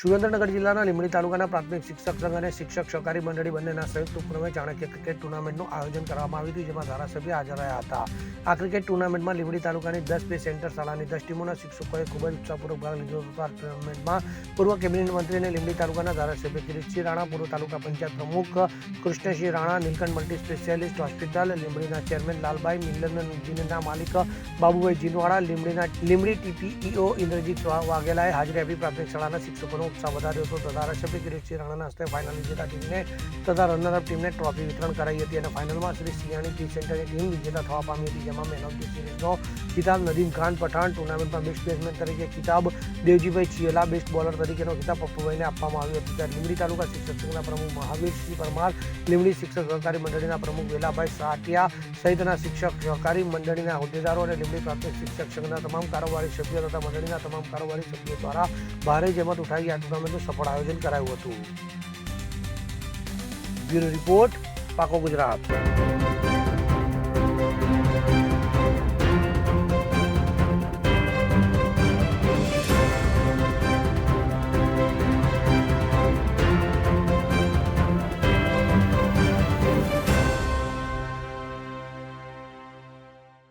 સુરેન્દ્રનગર જિલ્લાના લીંબડી તાલુકાના પ્રાથમિક શિક્ષક સંઘ અને શિક્ષક સહકારી મંડળી બંનેના સંયુક્ત ઉપક્રમે ચાણક્ય ક્રિકેટ ટુર્નામેન્ટનું આયોજન કરવામાં આવ્યું હતું, જેમાં ધારાસભ્ય હાજર રહ્યા હતા. આ ક્રિકેટ ટુર્નામેન્ટમાં લીંબડી તાલુકાની દસ બે સેન્ટર શાળાની દસ ટીમોના શિક્ષકોએ ખૂબ જ ઉત્સાહપૂર્વક ભાગ લીધો હતો. આ ટુર્નામેન્ટમાં પૂર્વ કેબિનેટ મંત્રી અને લીંબડી તાલુકાના ધારાસભ્ય કિરીટસિંહ રાણા, પૂર્વ તાલુકા પંચાયત પ્રમુખ Krishnasinh Rana, Neelkanth multi specialist hospital, લીંબડીના chairman Lalbhai મિલનના માલિક બાબુભાઈ જીનવાડા લીંબડીના લીંબડી ટીપીઈઓ ઇન્દ્રજીત વાઘેલાએ હાજરી આપી પ્રાથમિક શાળાના શિક્ષકોનો ઉત્સાહ વધાર્યો હતો. તથા ધારાસભ્ય કિરીટસિંહ રાણાના હસ્તે ફાઇનલ વિજેતા ટીમને તથા રનરઅપ ટીમને ટ્રોફી વિતરણ કરાઈ હતી અને ફાઇનલમાં શ્રી સિયાણી ટી સેન્ટરની ટીમ વિજેતા થવા પામી હતી. જેમાં મેન ઓફ ધી સિરીઝનો ખિતાબ નદીમ ખાન પઠાણ ટુર્નામેન્ટમાં બેસ્ટ બેટ્સમેન તરીકે ખિતાબ દેવજીભાઈ ચિયલા બેસ્ટ બોલર તરીકેનો ખિતાબ પપ્પુભાઈને આપવામાં આવ્યો હતો. ત્યારે લીમડી તાલુકા શિક્ષક સંઘના પ્રમુખ મહાવીરસિંહ પરમાર લીમડી શિક્ષક સહકારી મંડળીના પ્રમુખ વેલાભાઈ સાટિયા સહિતના શિક્ષક સહકારી મંડળીના હોદ્દેદારો અને લીમડી પ્રાથમિક શિક્ષક સંઘના તમામ કારોબારી સભ્યો તથા મંડળીના તમામ કારોબારી સભ્યો દ્વારા ભારે જહેમત ઉઠાવી આ ટુર્નામેન્ટનું સફળ આયોજન કરાયું હતું. બ્યુરો રિપોર્ટ પાકો ગુજરાત.